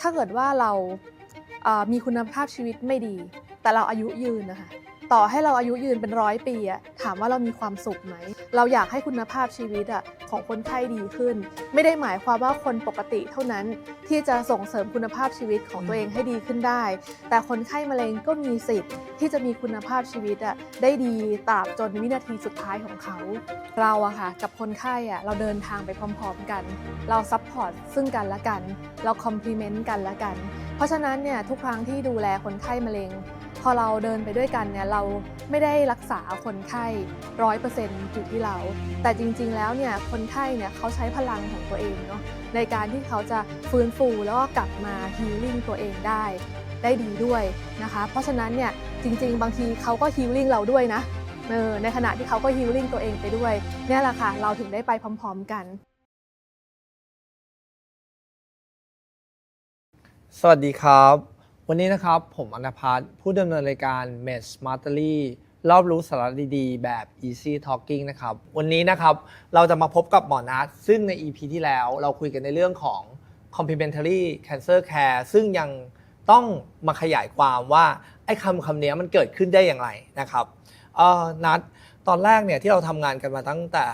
ถ้าเกิดว่าเรามีคุณภาพชีวิตไม่ดี แต่เราอายุยืนนะคะ ต่อให้เราอายุยืนเป็นร้อยปีอะถามว่าเรามีความสุขไหม เราอยากให้คุณภาพชีวิตอะของคนไข้ดีขึ้น ไม่ได้หมายความว่าคนปกติเท่านั้นที่จะส่งเสริมคุณภาพชีวิตของตัวเองให้ดีขึ้นได้ แต่คนไข้มะเร็งก็มีสิทธิ์ที่จะมีคุณภาพชีวิตอะได้ดีตราบจนวินาทีสุดท้ายของเขา เราอะค่ะกับคนไข้อะเราเดินทางไปพร้อมๆกัน เราซัพพอร์ตซึ่งกันและกัน เราคอมพลีเมนต์กันและกัน เพราะฉะนั้นเนี่ยทุกครั้งที่ดูแลคนไข้มะเร็ง พอเราเดินไปด้วยกันเนี่ยเราไม่ได้รักษาคนไข้ร้อยเปอร์เซ็นต์อยู่ที่เรา แต่จริงๆแล้วเนี่ยคนไข้เนี่ยเขาใช้พลังของตัวเองเนาะในการที่เขาจะฟื้นฟูแล้วก็กลับมาฮีลิ่งตัวเองได้ได้ดีด้วยนะคะ เพราะฉะนั้นเนี่ยจริง ๆ บางทีเขาก็ฮีลิ่งเราด้วยนะเออในขณะที่เขาก็ฮีลิ่งตัวเองไปด้วยเนี่ยแหละค่ะเราถึงได้ไปพร้อม ๆ กัน สวัสดีครับ วันนี้นะครับผมอนพัฒน์ผู้ดำเนินรายการ m e d Smartly รอบรู้สาระดีๆ แบบ Easy Talking นะครับ วันนี้นะครับเราจะมาพบกับหมอนัทซึ่งใน EP ที่แล้วเราคุยกันในเรื่องของ complementary cancer care ซึ่งยังต้องมาขยายความว่า ไอ้คำคำนี้มันเกิดขึ้นได้อย่างไรนะครับเอ่อนัทตอนแรกเนี่ยที่เราทำงานกันมาตั้งแต่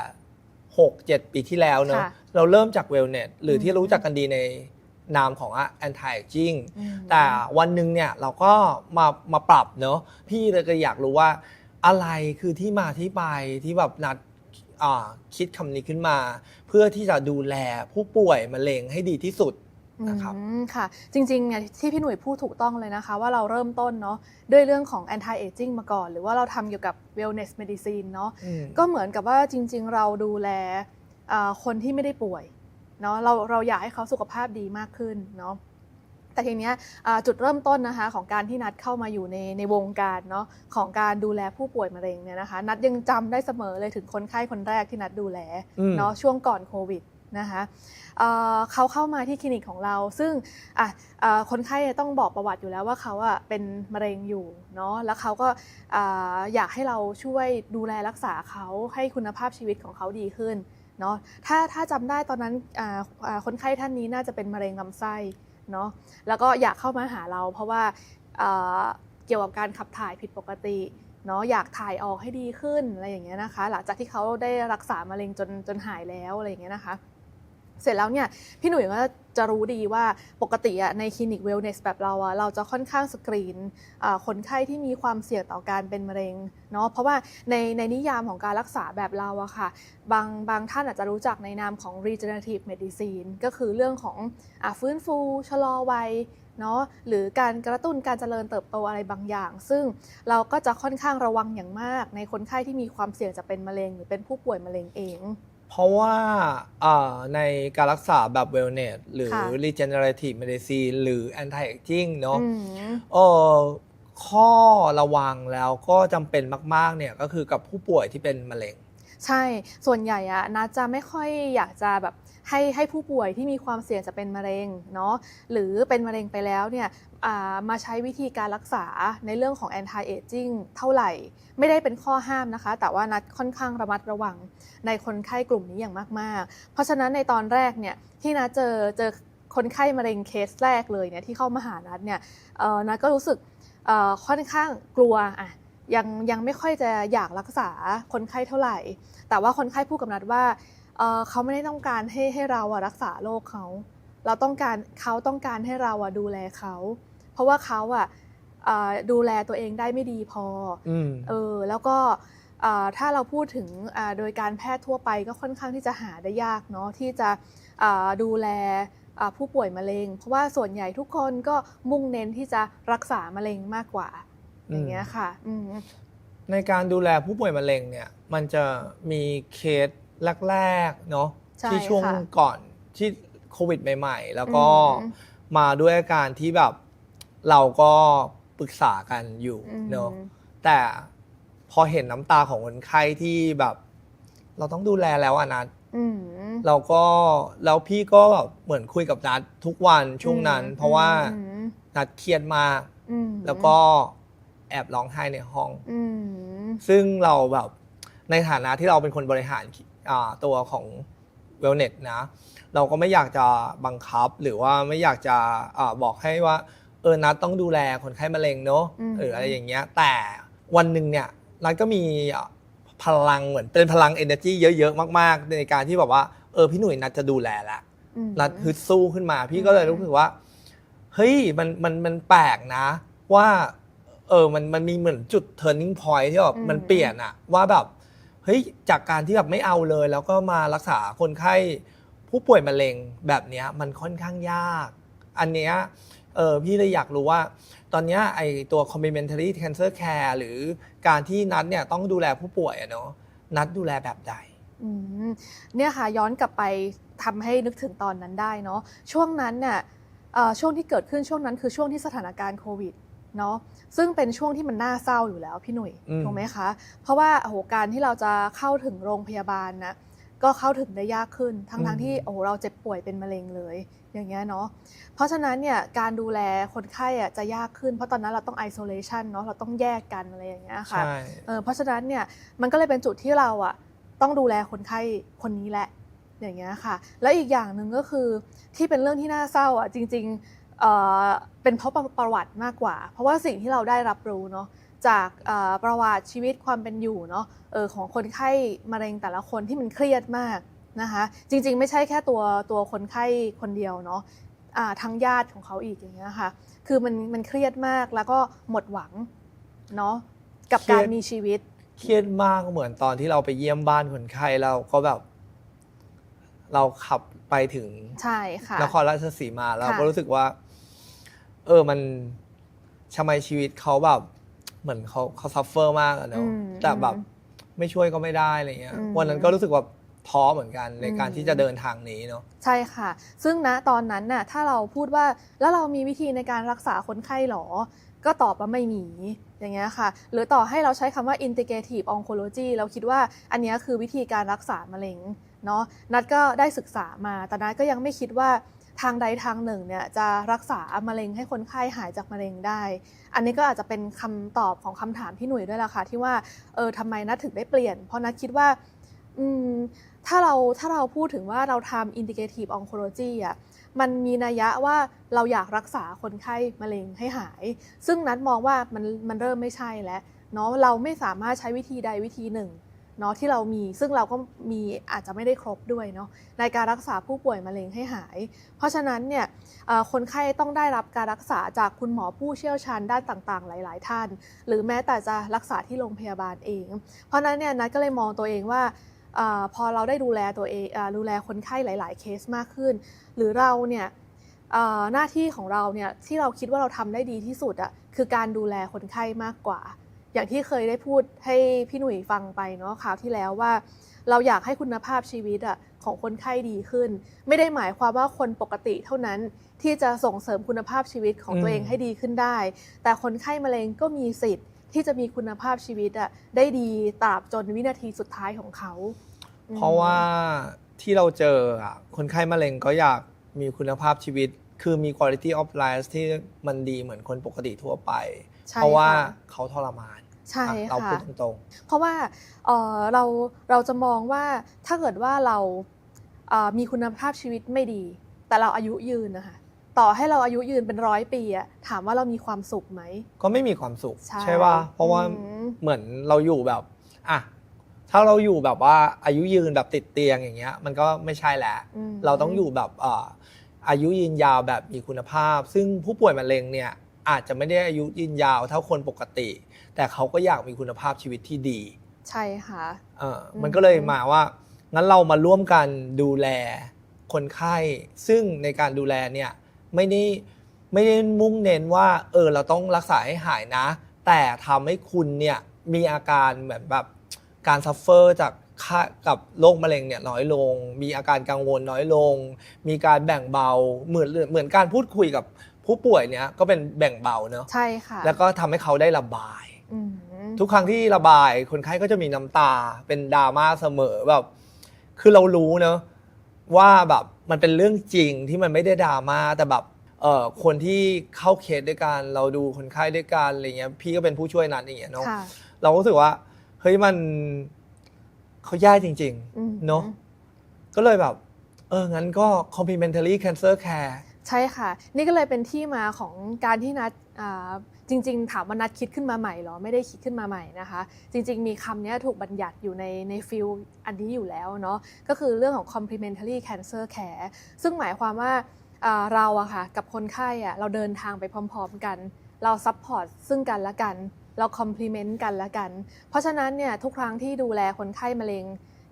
6-7 ปีที่แล้วเนอะค่ะเราเริ่มจาก wellness หรือที่อืมรู้จักกันดีใน นามของ anti aging อืมแต่วันหนึ่งเนี่ยเราก็มามาปรับเนอะพี่เลยก็อยากรู้ว่าอะไรคือที่มาที่ไปที่แบบนัดอ่าคิดคำนี้ขึ้นมา เพื่อที่จะดูแลผู้ป่วยมะเร็งให้ดีที่สุดนะครับอืมค่ะจริงๆเนี่ยที่พี่หนุ่ยพูดถูกต้องเลยนะคะ ว่าเราเริ่มต้นเนาะด้วยเรื่องของ anti aging มาก่อน หรือว่าเราทำเกี่ยวกับ wellness medicine เนาะอืมก็เหมือนกับว่าจริง ๆ เราดูแลอ่าคนที่ไม่ได้ป่วย เนาะเราเราอยากให้เขาสุขภาพดีมากขึ้นเนาะแต่ทีเนี้ยอ่าจุดเริ่มต้นนะคะของการที่นัดเข้ามาอยู่ในในวงการเนาะของการดูแลผู้ป่วยมะเร็งเนี่ยนะคะนัดยังจำได้เสมอเลยถึงคนไข้คนแรกที่นัดดูแลอืมเนาะช่วงก่อนโควิดนะคะเอ่อเขาเข้ามาที่คลินิกของเรา ซึ่งอะเอ่อคนไข้ต้องบอกประวัติอยู่แล้วว่าเขาอะเป็นมะเร็งอยู่เนาะแล้วเขาก็อ่าอยากให้เราช่วยดูแลรักษาเขาให้คุณภาพชีวิตของเขาดีขึ้น เนาะถ้าถ้าจำได้ตอนนั้นคนไข้ท่านนี้น่าจะเป็นมะเร็งลำไส้เนาะแล้วก็อยากเข้ามาหาเราเพราะว่าอ่าเกี่ยวกับการขับถ่ายผิดปกติเนาะอยากถ่ายออกให้ดีขึ้นอะไรอย่างเงี้ยนะคะ หลังจากที่เขาได้รักษามะเร็งจนจนหายแล้วอะไรอย่างเงี้ยนะคะ เสร็จแล้วเนี่ยพี่หนุ่ยก็ จะรู้ดีว่าปกติอะในคลินิกเวลเนสแบบเราอะเราจะค่อนข้างสกรีนคนไข้ที่มีความเสี่ยงต่อการเป็นมะเร็งเนาะเพราะว่าในในนิยามของการรักษาแบบเราอะค่ะบางบางท่านอาจจะรู้จักในนามของ regenerative medicine ก็คือเรื่องของอฟื้นฟูชะลอวัยเนาะหรือการกระตุ้นการเจริญเติบโตอะไรบางอย่าง ซึ่งเราก็จะค่อนข้างระวังอย่างมาก ในคนไข้ที่มีความเสี่ยงจะเป็นมะเร็ง หรือเป็นผู้ป่วยมะเร็งเอง เพราะว่าอ่าในการรักษาแบบ wellness หรือค่ะ regenerative medicine หรือ anti aging เนอะอืมเออข้อระวังแล้วก็จำเป็นมาก ๆ เนี่ยก็คือกับผู้ป่วยที่เป็นมะเร็ง ใช่ ส่วนใหญ่อะนัดจะไม่ค่อยอยากจะแบบให้ให้ผู้ป่วยที่มีความเสี่ยงจะเป็นมะเร็งเนาะหรือเป็นมะเร็งไปแล้วเนี่ยอ่า มาใช้วิธีการรักษาในเรื่องของ anti aging เท่าไหร่ ไม่ได้เป็นข้อห้ามนะคะ แต่ว่านัดค่อนข้างระมัดระวังในคนไข้กลุ่มนี้อย่างมาก ๆ เพราะฉะนั้นในตอนแรกเนี่ยที่นัดเจอเจอคนไข้มะเร็งเคสแรกเลยเนี่ยที่เข้ามาหานัดเนี่ยนัดก็รู้สึกค่อนข้างกลัวอะยังยังไม่ค่อยจะอยากรักษาคนไข้เท่าไหร่ แต่ว่าคนไข้พูดกับนัดว่าเขาไม่ได้ต้องการให้ให้เรารักษาโรคเขาเราต้องการเขาต้องการให้เราดูแลเขา เพราะว่าเขาอะเอ่อดูแลตัวเองได้ไม่ดีพออืมเออแล้วก็เอ่อถ้าเราพูดถึงอ่าโดยการแพทย์ทั่วไปก็ค่อนข้างที่จะหาได้ยากเนาะที่จะอ่าดูแลอ่าผู้ป่วยมะเร็ง เพราะว่าส่วนใหญ่ทุกคนก็มุ่งเน้นที่จะรักษามะเร็งมากกว่าอืมอย่างเงี้ยค่ะอืมในการดูแลผู้ป่วยมะเร็งเนี่ยมันจะมีเคสแรกๆเนาะใช่ที่ช่วงค่ะก่อนที่โควิดใหม่ ๆ แล้วก็อืมมาด้วยอาการที่แบบ เราก็ปรึกษากันอยู่อืม เนาะแต่พอเห็นน้ำตาของคนไข้ที่แบบ เราต้องดูแลแล้วอะนัทอืม เราก็แล้วพี่ก็แบบเหมือนคุยกับนัททุกวันช่วงนั้นเพราะว่าอืมนัดเครียดมาก อืมแล้วก็แอบร้องไห้ในห้อง อืม ซึ่งเราแบบในฐานะที่เราเป็นคนบริหารอ่าตัวของ wellness นะ เราก็ไม่อยากจะบังคับหรือว่าไม่อยากจะอาบอกให้ว่าเออนัดต้องดูแลคนไข้มะเร็งเนอะอืมหรืออะไรอย่างเงี้ย แต่วันหนึ่งเนี่ยนัดก็มีอะพลังเหมือนเป็นพลัง energy เยอะๆมากๆ ในการที่แบบว่าเออพี่หนุ่ยนัดจะดูแลละ อืมนัดฮึดสู้ขึ้นมา พี่ก็เลยรู้สึกว่า เฮ้ยมันมันมันแปลกนะ ว่า เออมันมันมีเหมือนจุด turning point ที่แบบอืมมันเปลี่ยนอะว่าแบบเฮ้ยจากการที่แบบไม่เอาเลย แล้วก็มารักษาคนไข้ผู้ป่วยมะเร็งแบบเนี้ยมันค่อนข้างยาก อันเนี้ย เออพี่เลยอยากรู้ว่า ตอนเนี้ยไอตัว complementary cancer care หรือการที่นัดเนี่ยต้องดูแลผู้ป่วยอะเนาะนัดดูแลแบบใด อืมเนี่ยค่ะย้อนกลับไปทำให้นึกถึงตอนนั้นได้เนาะช่วงนั้นเนี่ยเอ่อช่วงที่เกิดขึ้นช่วงนั้นคือช่วงที่สถานการณ์โควิดเนาะซึ่งเป็นช่วงที่มันน่าเศร้าอยู่แล้วพี่หนุ่ยอืม ถูกไหมคะ เพราะว่าโอ้โหการที่เราจะเข้าถึงโรงพยาบาลนะ ก็เข้าถึงได้ยากขึ้น ทั้งทั้งที่โอ้โหเราเจ็บป่วยเป็นมะเร็งเลย อย่างเงี้ยเนาะเพราะฉะนั้นเนี่ยการดูแลคนไข้อะจะยากขึ้น เพราะตอนนั้นเราต้อง isolation เนาะเราต้องแยกกันอะไรอย่างเงี้ยค่ะใช่เออเพราะฉะนั้นเนี่ยมันก็เลยเป็นจุดที่เราอะต้องดูแลคนไข้คนนี้แหละอย่างเงี้ยค่ะ แล้วอีกอย่างหนึ่งก็คือที่เป็นเรื่องที่น่าเศร้าอะจริงๆเอ่อเป็นเพราะประประวัติมากกว่า เพราะว่าสิ่งที่เราได้รับรู้เนาะ จากเอ่อประวัติชีวิตความเป็นอยู่เนาะเออของคนไข้มะเร็งแต่ละคนที่มันเครียดมากนะคะจริงๆ ไม่ใช่แค่ตัวตัวคนไข้คนเดียวเนาะอ่าทั้งญาติของเขาอีกอย่างเงี้ยค่ะคือมันมันเครียดมากแล้วก็หมดหวังเนาะกับการมีชีวิต เครียดมากเหมือนตอนที่เราไปเยี่ยมบ้านคนไข้เราก็แบบ เราขับไปถึงใช่ค่ะนครราชสีมาเราค่ะก็รู้สึกว่า เออมันทำไมชีวิตเขาแบบ เหมือนเขาเขาซัฟเฟอร์มากอะเนาะอืมแต่แบบไม่ช่วยก็ไม่ได้อะไรเงี้ยอืม วันนั้นก็รู้สึกว่าท้อเหมือนกันในอืมการที่จะเดินทางนี้เนาะ ใช่ค่ะ ซึ่งณตอนนั้นน่ะถ้าเราพูดว่าแล้วเรามีวิธีในการรักษาคนไข้หรอ ก็ตอบว่าไม่มีอย่างเงี้ยค่ะ หรือต่อให้เราใช้คำว่า integrative oncology เราคิดว่าอันเนี้ยคือวิธีการรักษามะเร็งเนาะนัดก็ได้ศึกษามา แต่นัดก็ยังไม่คิดว่า ทางใดทางหนึ่งเนี่ยจะรักษามะเร็งให้คนไข้หายจากมะเร็งได้ อันนี้ก็อาจจะเป็นคำตอบของคำถามที่หนุ่ยด้วยล่ะค่ะที่ว่าเออทำไมนัดถึงได้เปลี่ยน เพราะนัดคิดว่าอืมถ้าเราถ้าเราพูดถึงว่าเราทำ integrative oncology อะมันมีนัยยะว่าเราอยากรักษาคนไข้มะเร็งให้หาย ซึ่งนัดมองว่ามันมันเริ่มไม่ใช่แล้วเนาะเราไม่สามารถใช้วิธีใดวิธีหนึ่ง เนาะที่เรามีซึ่งเราก็มีอาจจะไม่ได้ครบด้วยเนาะในการรักษาผู้ป่วยมะเร็งให้หาย เพราะฉะนั้นเนี่ยคนไข้ต้องได้รับการรักษาจากคุณหมอผู้เชี่ยวชาญด้านต่างๆ หลาย ๆ ท่าน หรือแม้แต่จะรักษาที่โรงพยาบาลเอง เพราะฉะนั้นเนี่ยนัดก็เลยมองตัวเองว่าอพอเราได้ดูแลตัวเองดูแลคนไข้หลาย ๆ เคสมากขึ้น หรือเราเนี่ยหน้าที่ของเราเนี่ยที่เราคิดว่าเราทำได้ดีที่สุดอะคือการดูแลคนไข้มากกว่า อย่างที่เคยได้พูดให้พี่หนุ่ยฟังไปเนาะคราวที่แล้วว่า เราอยากให้คุณภาพชีวิตอะของคนไข้ดีขึ้น ไม่ได้หมายความว่าคนปกติเท่านั้นที่จะส่งเสริมคุณภาพชีวิตของตัวเองอืมให้ดีขึ้นได้ แต่คนไข้มะเร็งก็มีสิทธิ์ที่จะมีคุณภาพชีวิตอะได้ดีตราบจนวินาทีสุดท้ายของเขาอืมเพราะว่าที่เราเจออะคนไข้มะเร็งก็อยากมีคุณภาพชีวิต คือมี quality of life ที่มันดีเหมือนคนปกติทั่วไปใช่เพราะว่าค่เขาทรมาน ใช่อะเราค่ะพูดตรงเพราะว่าเอ่อเราเราจะมองว่าถ้าเกิดว่าเราเอ่อมีคุณภาพชีวิตไม่ดี แต่เราอายุยืนนะคะต่อให้เราอายุยืนเป็นร้อยปีอะถามว่าเรามีความสุขไหมๆก็ไม่มีความสุข ใช่ป่ะเพราะว่าอืมเหมือนเราอยู่แบบอะถ้าเราอยู่แบบว่าอายุยืนแบบติดเตียงอย่างเงี้ย มันก็ไม่ใช่แล้วอืมเราต้องอยู่แบบเอ่ออายุยืนยาวแบบมีคุณภาพ ซึ่งผู้ป่วยมะเร็งเนี่ยอาจจะไม่ได้อายุยืนยาวเท่าคนปกติ แต่เขาก็อยากมีคุณภาพชีวิตที่ดี ใช่ค่ะเอออืมมันก็เลยมาว่า งั้นเรามาร่วมกันดูแลคนไข้ ซึ่งในการดูแลเนี่ยไม่ได้ไม่ได้มุ่งเน้นว่า เออเราต้องรักษาให้หายนะ แต่ทำให้คุณเนี่ยมีอาการเหมือนแบบการซัฟเฟอร์จากค่ากับโรคมะเร็งเนี่ยน้อยลง มีอาการกังวลน้อยลง มีการแบ่งเบาเหมือนเหมือนการพูดคุยกับผู้ป่วยเนี่ยก็เป็นแบ่งเบาเนอะใช่ค่ะ แล้วก็ทำให้เขาได้ระบาย อืมทุกครั้งที่ระบายคนไข้ก็จะมีน้ำตาเป็นดราม่าเสมอแบบ คือเรารู้เนอะว่าแบบมันเป็นเรื่องจริงที่มันไม่ได้ดราม่าแต่แบบเอ่อคนที่เข้าเคสด้วยกันเราดูคนไข้ด้วยกันอะไรเงี้ยพี่ก็เป็นผู้ช่วยนัดอย่างเงี้ยเนาะค่ะ เราก็รู้สึกว่าเฮ้ยมันเขาแย่จริง อืมเนอะๆก็เลยแบบ เออ งั้นก็ complementary cancer care ใช่ค่ะ นี่ก็เลยเป็นที่มาของการที่นัดอ่า จริง ๆ ถามว่านัดคิดขึ้นมาใหม่เหรอไม่ได้คิดขึ้นมาใหม่นะคะ จริง ๆ มีคำนี้ถูกบัญญัติอยู่ในในฟิลอันนี้อยู่แล้วเนาะก็คือเรื่องของ complementary cancer care ซึ่งหมายความว่าเราอะค่ะกับคนไข้อะเราเดินทางไปพร้อม ๆ กัน เราซัพพอร์ตซึ่งกันและกัน เรา complement กันและกัน เพราะฉะนั้นเนี่ยทุกครั้งที่ดูแลคนไข้มะเร็ง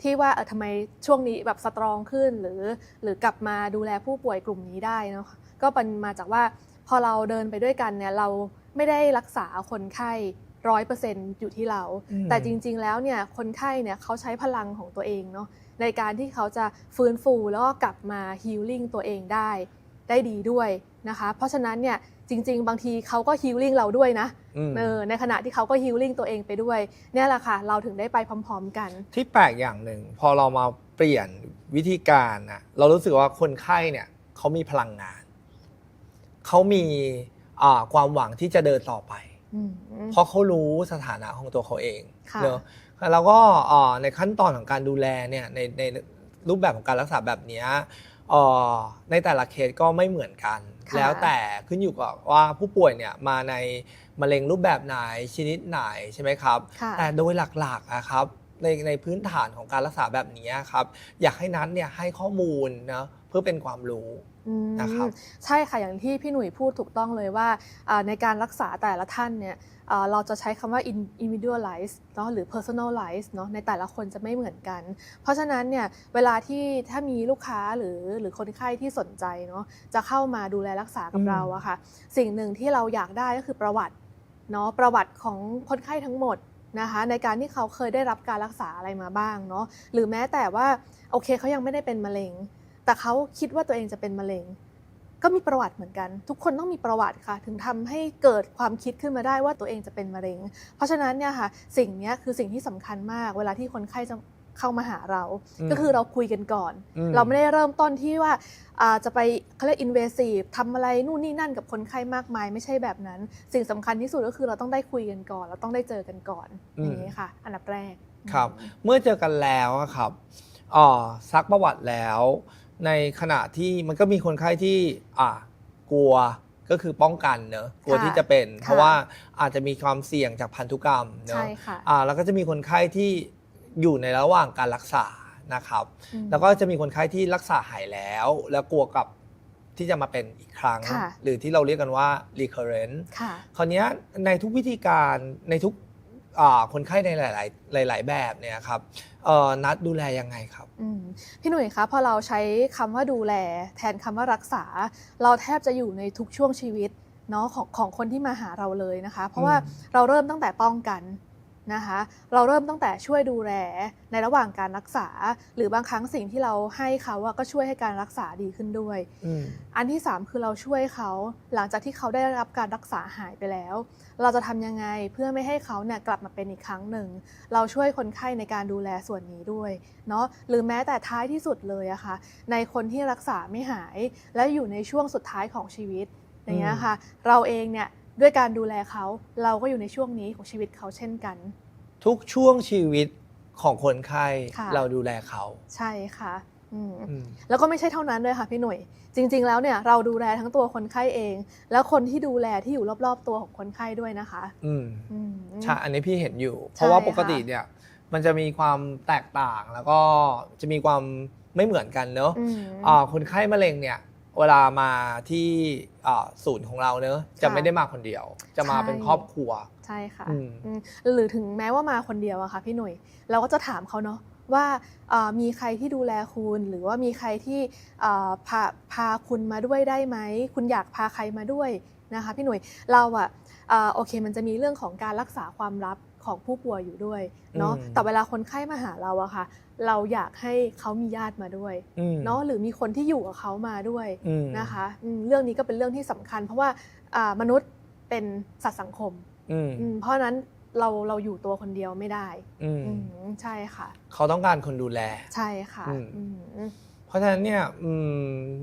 ที่ว่าเออทำไมช่วงนี้แบบสตรองขึ้นหรือหรือกลับมาดูแลผู้ป่วยกลุ่มนี้ได้เนาะก็เป็นมาจากว่าพอเราเดินไปด้วยกันเนี่ยเรา ไม่ได้รักษาคนไข้ร้อยเปอร์เซ็นต์อยู่ที่เราอืมแต่จริง ๆ แล้วเนี่ยคนไข้เนี่ยเขาใช้พลังของตัวเองเนาะในการที่เขาจะฟื้นฟูแล้วก็กลับมาฮีลลิ่งตัวเองได้ได้ดีด้วยนะคะ เพราะฉะนั้นเนี่ยจริง ๆ บางทีเขาก็ฮีลลิ่งเราด้วยนะอืมเออในขณะที่เขาก็ฮีลลิ่งตัวเองไปด้วยเนี่ยแหละค่ะ เราถึงได้ไปพร้อม ๆ กัน ที่แปลกอย่างหนึ่งพอเรามาเปลี่ยนวิธีการนะเรารู้สึกว่าคนไข้เนี่ยเขามีพลังงานเขามี อ่าความหวังที่จะเดินต่อไปอืม เพราะเขารู้สถานะของตัวเขาเองค่ะ เนอะแล้วก็อ่าในขั้นตอนของการดูแลเนี่ยในในรูปแบบของการรักษาแบบเนี้ยอ่าในแต่ละเคสก็ไม่เหมือนกัน ค่ะ แล้วแต่ขึ้นอยู่กับว่าผู้ป่วยเนี่ยมาในมะเร็งรูปแบบไหนชนิดไหนใช่ไหมครับ ค่ะ แต่โดยหลักๆอะครับในในพื้นฐานของการรักษาแบบนี้ครับ อยากให้นัทเนี่ยให้ข้อมูลนะเพื่อเป็นความรู้อืม นะครับใช่ค่ะอย่างที่พี่หนุ่ยพูดถูกต้องเลยว่าอ่าในการรักษาแต่ละท่านเนี่ยอ่าเราจะใช้คำว่า in- individualize เนาะหรือ personalize เนาะในแต่ละคนจะไม่เหมือนกัน เพราะฉะนั้นเนี่ยเวลาที่ถ้ามีลูกค้าหรือหรือคนไข้ที่สนใจเนาะจะเข้ามาดูแลรักษากับอืมเราอะค่ะสิ่งหนึ่งที่เราอยากได้ก็คือประวัติเนาะประวัติของคนไข้ทั้งหมดนะคะในการที่เขาเคยได้รับการรักษาอะไรมาบ้างเนาะหรือแม้แต่ว่าโอเคเขายังไม่ได้เป็นมะเร็ง แต่เขาคิดว่าตัวเองจะเป็นมะเร็ง ก็มีประวัติเหมือนกัน ทุกคนต้องมีประวัติค่ะ ถึงทำให้เกิดความคิดขึ้นมาได้ว่าตัวเองจะเป็นมะเร็ง เพราะฉะนั้นเนี่ยค่ะ สิ่งเนี้ยคือสิ่งที่สำคัญมาก เวลาที่คนไข้จะเข้ามาหาเราอืมก็คือเราคุยกันก่อนอืมเราไม่ได้เริ่มต้นที่ว่าอ่าจะไปเขาเรียก invasive ทำอะไรนู่นนี่นั่นกับคนไข้มากมาย ไม่ใช่แบบนั้น สิ่งสำคัญที่สุดก็คือเราต้องได้คุยกันก่อน เราต้องได้เจอกันก่อนอย่างนี้ค่ะ อันดับแรกครับ เมื่อเจอกันแล้วอะครับอ่าซักประวัติแล้ว ในขณะที่มันก็มีคนไข้ที่อ่ากลัวก็คือป้องกันเนอะกลัวค่ะที่จะเป็นค่ะเพราะว่าอาจจะมีความเสี่ยงจากพันธุกรรมเนอะใช่ค่ะอ่าแล้วก็จะมีคนไข้ที่อยู่ในระหว่างการรักษานะครับอืมแล้วก็จะมีคนไข้ที่รักษาหายแล้ว แล้วกลัวกับที่จะมาเป็นอีกครั้งค่ะหรือที่เราเรียกกันว่า recurrent ค่ะคราวเนี้ยในทุกวิธีการในทุกอ่า คนไข้ในหลาย ๆ หลาย ๆ แบบเนี่ยครับเอ่อนัดดูแลยังไงครับอืมพี่หนุ่ยคะพอเราใช้คำว่าดูแล แทนคำว่ารักษา เราแทบจะอยู่ในทุกช่วงชีวิตเนาะของของคนที่มาหาเราเลยนะคะ เพราะว่าอืมเราเริ่มตั้งแต่ป้องกัน นะคะ เราเริ่มตั้งแต่ช่วยดูแลในระหว่างการรักษา หรือบางครั้งสิ่งที่เราให้เขาอะก็ช่วยให้การรักษาดีขึ้นด้วยอืมอันที่ 3 คือเราช่วยเขาหลังจากที่เขาได้รับการรักษาหายไปแล้ว เราจะทำยังไงเพื่อไม่ให้เขาเนี่ยกลับมาเป็นอีกครั้งหนึ่ง เราช่วยคนไข้ในการดูแลส่วนนี้ด้วยเนาะหรือแม้แต่ท้ายที่สุดเลยอะค่ะในคนที่รักษาไม่หาย และอยู่ในช่วงสุดท้ายของชีวิตอย่างเงี้ยค่ะ เราเองเนี่ย ด้วยการดูแลเขาเราก็อยู่ในช่วงนี้ของชีวิตเขาเช่นกัน ทุกช่วงชีวิตของคนไข้ค่ะ เราดูแลเขาใช่ค่ะอืมอืมแล้วก็ไม่ใช่เท่านั้นด้วยค่ะพี่หนุ่ยจริง ๆ แล้วเนี่ยเราดูแลทั้งตัวคนไข้เอง แล้วคนที่ดูแลที่อยู่รอบๆตัวของคนไข้ด้วยนะคะอืมอืม ใช่อันนี้พี่เห็นอยู่ เพใช่ราะว่าปกติค่ะเนี่ย มันจะมีความแตกต่างแล้วก็จะมีความไม่เหมือนกันเนอะ อืม อ่าคนไข้มะเร็งเนี่ย เวลามาที่อ่าศูนย์ของเราเนอะจะค่ะไม่ได้มาคนเดียว จะมาใช่เป็นครอบครัว ใช่ค่ะอืม อืมหรือถึงแม้ว่ามาคนเดียวอะค่ะพี่หนุ่ยเราก็จะถามเขาเนาะว่าเอ่อมีใครที่ดูแลคุณ หรือว่ามีใครที่เอ่อพาพาคุณมาด้วยได้ไหม คุณอยากพาใครมาด้วยนะคะพี่หนุ่ยเราอะเอ่อโอเคมันจะมีเรื่องของการรักษาความลับ ของผู้ป่วยอยู่ด้วยเนาะอืมแต่เวลาคนไข้มาหาเราอะค่ะ เราอยากให้เขามีญาติมาด้วยอืมเนาะ หรือมีคนที่อยู่กับเขามาด้วยอืมนะคะอืมเรื่องนี้ก็เป็นเรื่องที่สำคัญ เพราะว่าอ่ามนุษย์เป็นสัตว์สังคมอืมอืมเพราะฉะนั้นเราเราอยู่ตัวคนเดียวไม่ได้อืมอืมใช่ค่ะ เขาต้องการคนดูแล ใช่ค่ะอืมอืมเพราะฉะนั้นเนี่ยอืม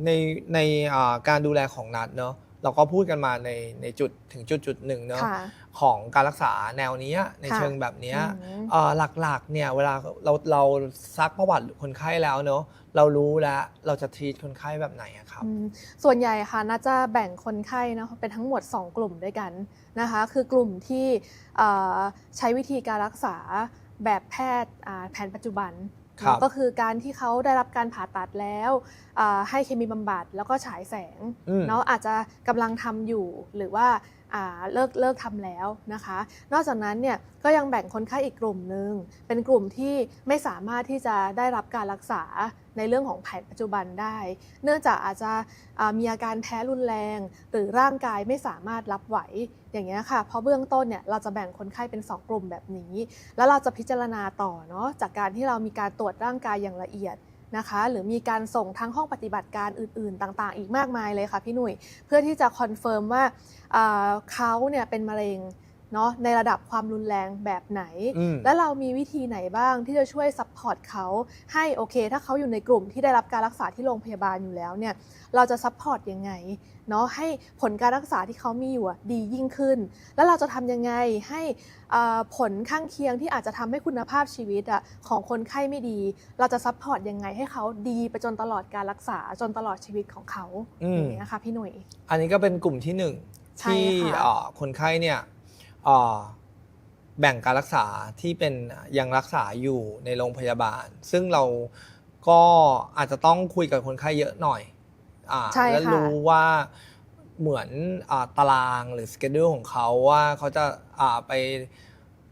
ในในอ่าการดูแลของนัดเนาะ เราก็พูดกันมาในในจุดถึงจุดจุดหนึ่งเนาะค่ะ ของการรักษาแนวเนี้ยในค่ะเชิงแบบเนี้ยอืม เอ่อหลักๆเนี่ยเวลาเราเราซักประวัติคนไข้แล้วเนาะเรารู้แล้วเราจะทรีตคนไข้แบบไหนอะครับ อืมส่วนใหญ่ค่ะน่าจะแบ่งคนไข้นะเป็นทั้งหมด 2 กลุ่มด้วยกันนะคะ คือกลุ่มที่เอ่อใช้วิธีการรักษาแบบแพทย์อ่าแผนปัจจุบัน ครับก็คือการที่เขาได้รับการผ่าตัดแล้วอ่าให้เคมีบำบัดแล้วก็ฉายแสงอืมเนาะอาจจะกำลังทำอยู่หรือว่าอ่าเลิกเลิกทำแล้วนะคะ นอกจากนั้นเนี่ยก็ยังแบ่งคนไข้อีกกลุ่มหนึ่งเป็นกลุ่มที่ไม่สามารถที่จะได้รับการรักษาในเรื่องของแผนปัจจุบันได้ เนื่องจากอาจจะอ่ามีอาการแพ้รุนแรง หรือร่างกายไม่สามารถรับไหว อย่างเงี้ยค่ะ เพราะเบื้องต้นเนี่ยเราจะแบ่งคนไข้เป็น 2 กลุ่มแบบนี้ แล้วเราจะพิจารณาต่อเนาะจากการที่เรามีการตรวจร่างกายอย่างละเอียดนะคะ หรือมีการส่งทั้งห้องปฏิบัติการอื่น ๆ ต่างๆ อีกมากมายเลยค่ะพี่หนุ่ยเพื่อที่จะคอนเฟิร์มว่าอ่าเขาเนี่ยเป็นมะเร็ง เนาะในระดับความรุนแรงแบบไหนอืมแล้วเรามีวิธีไหนบ้างที่จะช่วยซัพพอร์ตเขาให้โอเค ถ้าเขาอยู่ในกลุ่มที่ได้รับการรักษาที่โรงพยาบาลอยู่แล้วเนี่ยเราจะซัพพอร์ตยังไงเนาะให้ผลการรักษาที่เขามีอยู่อะดียิ่งขึ้น แล้วเราจะทำยังไงให้อ่าผลข้างเคียงที่อาจจะทำให้คุณภาพชีวิตอะของคนไข้ไม่ดี เราจะซัพพอร์ตยังไงให้เขาดีไปจนตลอดการรักษาจนตลอดชีวิตของเขาอืมอย่างนี้ยค่ะพี่หนุ่ยอันนี้ก็เป็นกลุ่มที่หนึ่งใช่ที่ค่ะเอ่อคนไข้เนี่ยเอ่อ แบ่งการรักษาที่เป็นยังรักษาอยู่ในโรงพยาบาล ซึ่งเราก็อาจจะต้องคุยกับคนไข้เยอะหน่อยอ่าใช่และค่ะรู้ว่าเหมือนอาตารางหรือสเกดูของเขาว่าเขาจะอ่าไป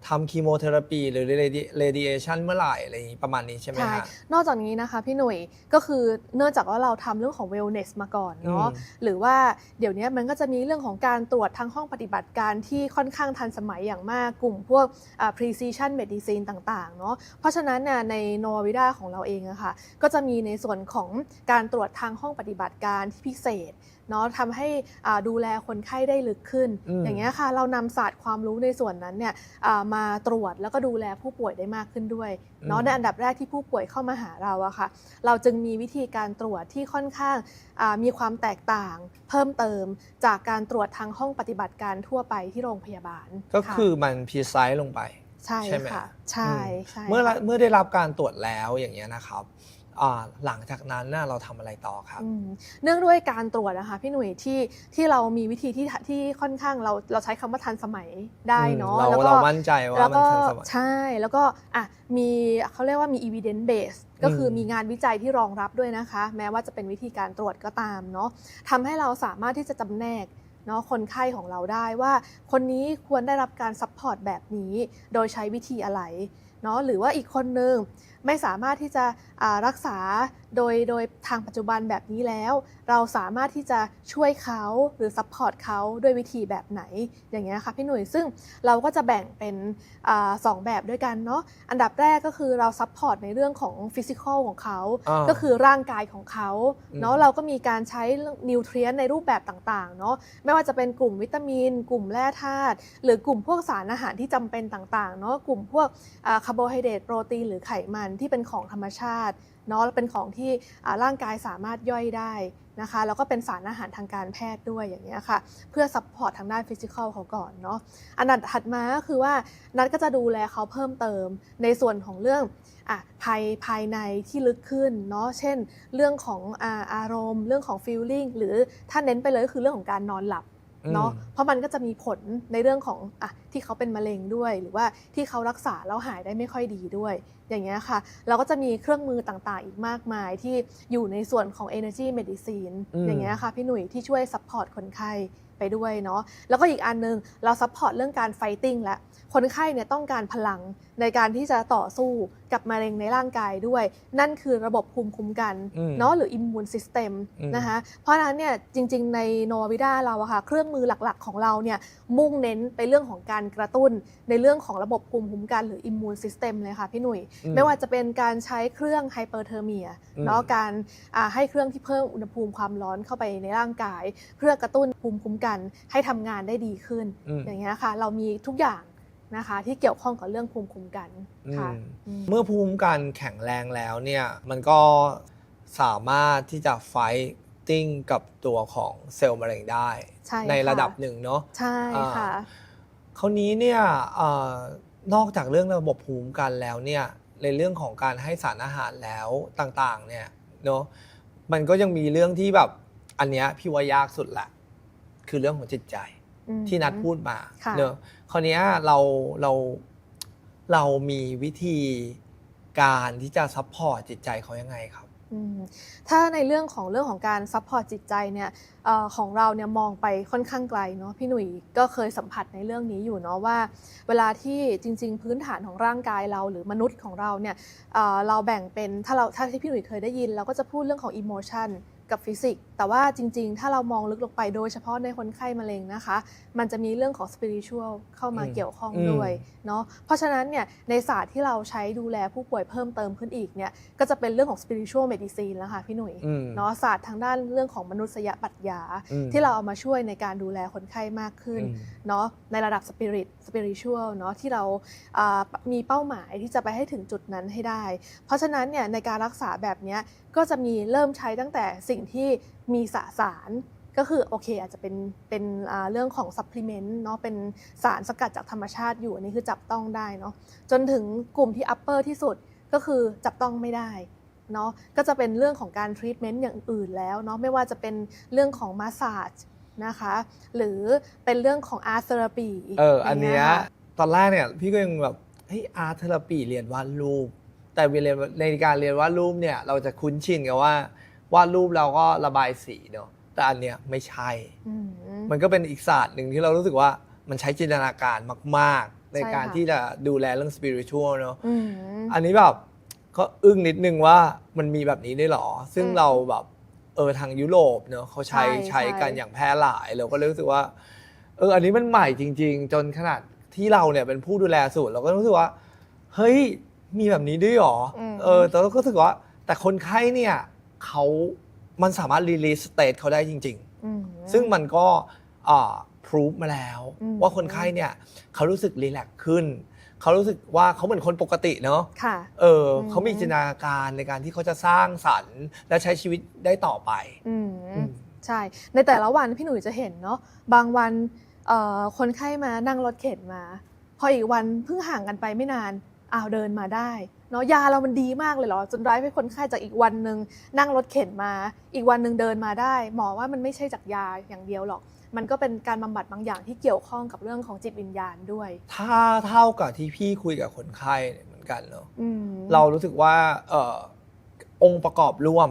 ทำคีโมเทอราปีหรือเรดิเอชันเมื่อไหร่อะไรอย่างนี้ประมาณนี้ใช่ไหมใช่ฮะ นอกจากนี้นะคะพี่หนุ่ยก็คือเนื่องจากว่าเราทำเรื่องของ wellness มาก่อนเนาะอืมหรือว่าเดี๋ยวนี้มันก็จะมีเรื่องของการตรวจทางห้องปฏิบัติการที่ค่อนข้างทันสมัยอย่างมากกลุ่มพวกอ่า precision medicine ต่างๆเนาะเพราะฉะนั้นเนี่ยใน n o v a d a ของเราเองอะค่ะก็จะมีในส่วนของการตรวจทางห้องปฏิบัติการที่พิเศษ เนาะทำให้อ่าดูแลคนไข้ได้ลึกขึ้นอืมอย่างเงี้ยค่ะ เรานำศาสตร์ความรู้ในส่วนนั้นเนี่ยอ่ามาตรวจแล้วก็ดูแลผู้ป่วยได้มากขึ้นด้วยเนาะอืมในอันดับแรกที่ผู้ป่วยเข้ามาหาเราอะค่ะ เราจึงมีวิธีการตรวจที่ค่อนข้างอ่ามีความแตกต่าง เพิ่มเติมจากการตรวจทางห้องปฏิบัติการทั่วไปที่โรงพยาบาล ก็ะคือมันพีไซส์ลงไปใช่ใช่ไหมค่ะใช่อืมใช่เมื่อค่ะเมื่อได้รับการตรวจแล้วอย่างเงี้ยนะครับอ่า หลังจากนั้นน่ะเราทำอะไรต่อครับอืมเนื่องด้วยการตรวจนะคะพี่หนุ่ยที่ที่เรามีวิธีที่ที่ค่อนข้างเราเราใช้คำว่าทันสมัยได้เนาะเราแล้วก็เรามั่นใจว่าแล้วมันก็ทันสมัยใช่แล้วก็อะมีเขาเรียกว่ามี evidence base ก็คืออมมีงานวิจัยที่รองรับด้วยนะคะ แม้ว่าจะเป็นวิธีการตรวจก็ตามเนาะทำให้เราสามารถที่จะจำแนกเนาะคนไข้ของเราได้ว่า คนนี้ควรได้รับการซัพพอร์ตแบบนี้ โดยใช้วิธีอะไรเนาะหรือว่าอีกคนนึงไม่สามารถที่จะอ่ารักษาโดยโดยทางปัจจุบันแบบนี้แล้ว เราสามารถที่จะช่วยเขาหรือซัพพอร์ตเขาด้วยวิธีแบบไหนอย่างเงี้ยค่ะพี่หนุ่ยซึ่งเราก็จะแบ่งเป็นอาสองแบบด้วยกันเนาะอันดับแรกก็คือเราซัพพอร์ตในเรื่องของฟิสิกอลของเขาอ่าก็คือร่างกายของเขาเนาะอืมเราก็มีการใช้นิวเทรียนในรูปแบบต่างๆเนาะไม่ว่าจะเป็นกลุ่มวิตามิน กลุ่มแร่ธาตุหรือกลุ่มพวกสารอาหารที่จำเป็นต่างๆเนาะกลุ่มพวกคาร์โบไฮเดรตโปรตีนหรือไขมันที่เป็นของธรรมชาติเนาะเป็นของที่ร่างกายสามารถย่อยได้นะคะแล้วก็เป็นสารอาหารทางการแพทย์ด้วยอย่างเงี้ยค่ะ เพื่อซัพพอร์ตทางด้านฟิสิกอลเขาก่อนเนาะอันดับถัดมาก็คือว่านัดก็จะดูแลเขาเพิ่มเติมในส่วนของเรื่องอภายภายในที่ลึกขึ้นเนาะเช่น เรื่องของอาอารมณ์ เรื่องของฟีลลิ่งหรือถ้าเน้นไปเลยก็คือเรื่องของการนอนหลับ เนาะอืมเพราะมันก็จะมีผลในเรื่องของอะที่เขาเป็นมะเร็งด้วย หรือว่าที่เขารักษาแล้วหายได้ไม่ค่อยดีด้วย อย่างเงี้ยค่ะ เราก็จะมีเครื่องมือต่างๆ อีกมากมายที่อยู่ในส่วนของ energy medicine อืมอย่างเงี้ยค่ะพี่หนุ่ยที่ช่วยซัพพอร์ตคนไข้ไปด้วยเนาะแล้วก็อีกอันนึงเราซัพพอร์ตเรื่องการไฟติ้งและคนไข้เนี่ยต้องการพลัง ในการที่จะต่อสู้กับมะเร็งในร่างกายด้วย นั่นคือระบบภูมิคุ้มกันอืมเนาะหรือ immune system อืมนะคะเพราะฉะนั้นเนี่ยจริง ๆ ในโนวิดาเราอะค่ะเครื่องมือหลักๆ ของเราเนี่ยมุ่งเน้นไปเรื่องของการกระตุ้น ในเรื่องของระบบภูมิคุ้มกันหรือ immune system เลยค่ะพี่หนุ่ยอืมไม่ว่าจะเป็นการใช้เครื่องไฮเปอร์เทอร์เมียอืมเนาะการอ่าให้เครื่องที่เพิ่มอุณหภูมิความร้อนเข้าไปในร่างกาย เพื่อกระตุ้นภูมิคุ้มกันให้ทำงานได้ดีขึ้นอืมอย่างเงี้ยค่ะเรามีทุกอย่าง นะคะ ที่เกี่ยวข้องกับเรื่องภูมิคุ้มกันค่ะอืมอืมเมื่อภูมิคุ้มกันแข็งแรงแล้วเนี่ยมันก็สามารถที่จะไฟท์ติ้งกับตัวของเซลล์มะเร็งได้ใช่ในค่ะระดับหนึ่งเนาะใช่ค่ะคราวนี้เนี่ยเออนอกจากเรื่องระบบภูมิคุ้มกันแล้วเนี่ยในเรื่องของการให้สารอาหารแล้วต่างๆเนี่ยเนาะมันก็ยังมีเรื่องที่แบบอันเนี้ยพี่ว่ายากสุดแหละ คือเรื่องของจิตใจอืม ที่นัดพูดมาค่ะเนอะคราวเนี้ยเราเราเรามีวิธีการที่จะซัพพอร์ตจิตใจเขายังไงครับอืมถ้าในเรื่องของเรื่องของการซัพพอร์ตจิตใจเนี่ยเออของเราเนี่ยมองไปค่อนข้างไกลเนาะพี่หนุ่ยก็เคยสัมผัสในเรื่องนี้อยู่เนาะว่า เวลาที่จริง ๆ พื้นฐานของร่างกายเราหรือมนุษย์ของเราเนี่ยเอ่อเราแบ่งเป็นถ้าเราถ้าที่พี่หนุ่ยเคยได้ยิน เราก็จะพูดเรื่องของอิโมชัน กับฟิสิกส์แต่ว่าจริง ๆ ถ้าเรามองลึกลงไปโดยเฉพาะในคนไข้มะเร็งนะคะ มันจะมีเรื่องของสปิริชวลเข้ามาอืมเกี่ยวข้องอืมด้วยเนาะเพราะฉะนั้นเนี่ยในศาสตร์ที่เราใช้ดูแลผู้ป่วยเพิ่มเติมขึ้นอีกเนี่ยก็จะเป็นเรื่องของ spiritual medicine แล้วค่ะพี่หนุ่ยอืมเนาะศาสตร์ทางด้านเรื่องของมนุษยปรัชญาอืมที่เราเอามาช่วยในการดูแลคนไข้มากขึ้นอืมเนาะในระดับสปิริตสปิริชวลเนาะที่เราอ่ามีเป้าหมายที่จะไปให้ถึงจุดนั้นให้ได้ เพราะฉะนั้นเนี่ยในการรักษาแบบเนี้ยก็จะมีเริ่มใช้ตั้งแต่สิ่งที่มีสสารก็คือโอเคอาจจะเป็นเป็นเรื่องของซัพพลีเมนต์เนาะเป็นสารสกัดจากธรรมชาติอยู่อันนี้คือจับต้องได้เนาะจนถึงกลุ่มที่อัปเปอร์ที่สุดก็คือจับต้องไม่ได้เนาะก็จะเป็นเรื่องของการทรีทเมนต์อย่างอื่นแล้วเนาะไม่ว่าจะเป็นเรื่องของมาสซาจนะคะหรือเป็นเรื่องของอาร์เทอราปีเอออันเนี้ยตอนแรกเนี่ยพี่ก็ยังแบบเฮ้ยอาร์เทอราปีเรียนวาดรูปแต่เวลาในการเรียนวาดรูปเนี่ยเราจะคุ้นชินกับว่า วาดรูปเราก็ระบายสีเนาะแต่อันเนี้ยไม่ใช่มันก็เป็นอีกศาสตร์หนึ่งที่เรารู้สึกว่ามันใช้จินตนาการมาก ๆ ในใช่การค่ะ ที่จะดูแลเรื่องสปิริต u a l เนาะ อืม อันนี้แบบก็อึ้งนิดนึงว่ามันมีแบบนี้ได้วยเหรอ ซึ่งอืมเราแบบเออทางยุโรปเนอะเขาใช้ใช่ใช้กันใช่ อย่างแพร่หลายเราก็เลยรู้สึกว่าเอออันนี้มันใหม่จริง ๆ จนขนาดที่เราเนี่ยเป็นผู้ดูแลสูตรเราก็รู้สึกว่า เฮ้ยมีแบบนี้ด้วยเหรออม เออแต่เราก็รู้สึกว่า แต่คนไข้เนี่ย เขามันสามารถรีลีสสเตทเขาได้จริงๆอืมซึ่งมันก็อ่าพรูฟมาแล้วอืมว่าคนไข้เนี่ยเขารู้สึกรีแลกซ์ขึ้น เขารู้สึกว่าเขาเหมือนคนปกติเนาะค่ะเอออมเขามีจินตนาการในการที่เขาจะสร้างสรรค์ และใช้ชีวิตได้ต่อไปอืมอืมใช่ ในแต่ละวันพี่หนุ่ยจะเห็นเนาะบางวันเอ่อคนไข้มานั่งรถเข็นมา พออีกวันเพิ่งห่างกันไปไม่นานอ้าวเดินมาได้ เนาะยาเรามันดีมากเลยเหรอจนร้ายให้คนไข้จากอีกวันหนึ่งนั่งรถเข็นมา อีกวันหนึ่งเดินมาได้ หมอว่ามันไม่ใช่จากยาอย่างเดียวหรอก มันก็เป็นการบำบัดบางอย่างที่เกี่ยวข้องกับเรื่องของจิตวิญญาณด้วย ถ้าเท่ากับที่พี่คุยกับคนไข้เนี่ยเหมือนกันเนาะอืมเรารู้สึกว่าเอ่อองค์ประกอบร่วม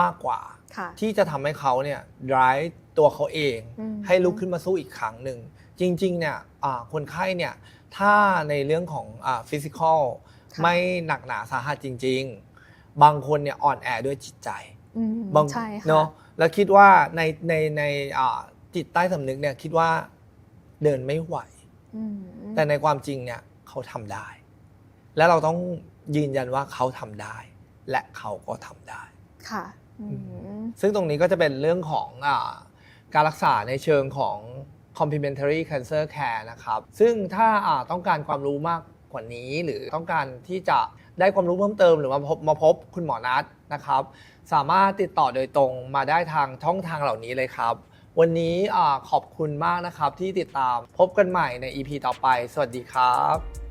มากกว่าค่ะที่จะทำให้เขาเนี่ย drive ตัวเขาเองอืมให้ลุกขึ้นมาสู้อีกครั้งหนึ่งจริงๆเนี่ยอ่าคนไข้เนี่ยถ้าในเรื่องของอ่า physical ค่ะ ไม่หนักหนาสาหัสจริง ๆ บางคนเนี่ยอ่อนแอด้วยจิตใจอืมบางใช่ค่ะเนาะแล้วคิดว่าในในในอ่าจิตใต้สำนึกเนี่ยคิดว่าเดินไม่ไหวอืมแต่ในความจริงเนี่ยเขาทำได้ และเราต้องยืนยันว่าเขาทำได้ และเขาก็ทำได้ค่ะอืมซึ่งตรงนี้ก็จะเป็นเรื่องของอาการรักษาในเชิงของ complementary cancer care นะครับ ซึ่งถ้าอ่าต้องการความรู้มาก กว่านี้ หรือต้องการที่จะได้ความรู้เพิ่มเติมหรือมาพบมาพบคุณหมอนัทนะครับ สามารถติดต่อโดยตรงมาได้ทางช่องทางเหล่านี้เลยครับ วันนี้ขอบคุณมากนะครับที่ติดตามพบกันใหม่ใน EP ต่อไป สวัสดีครับ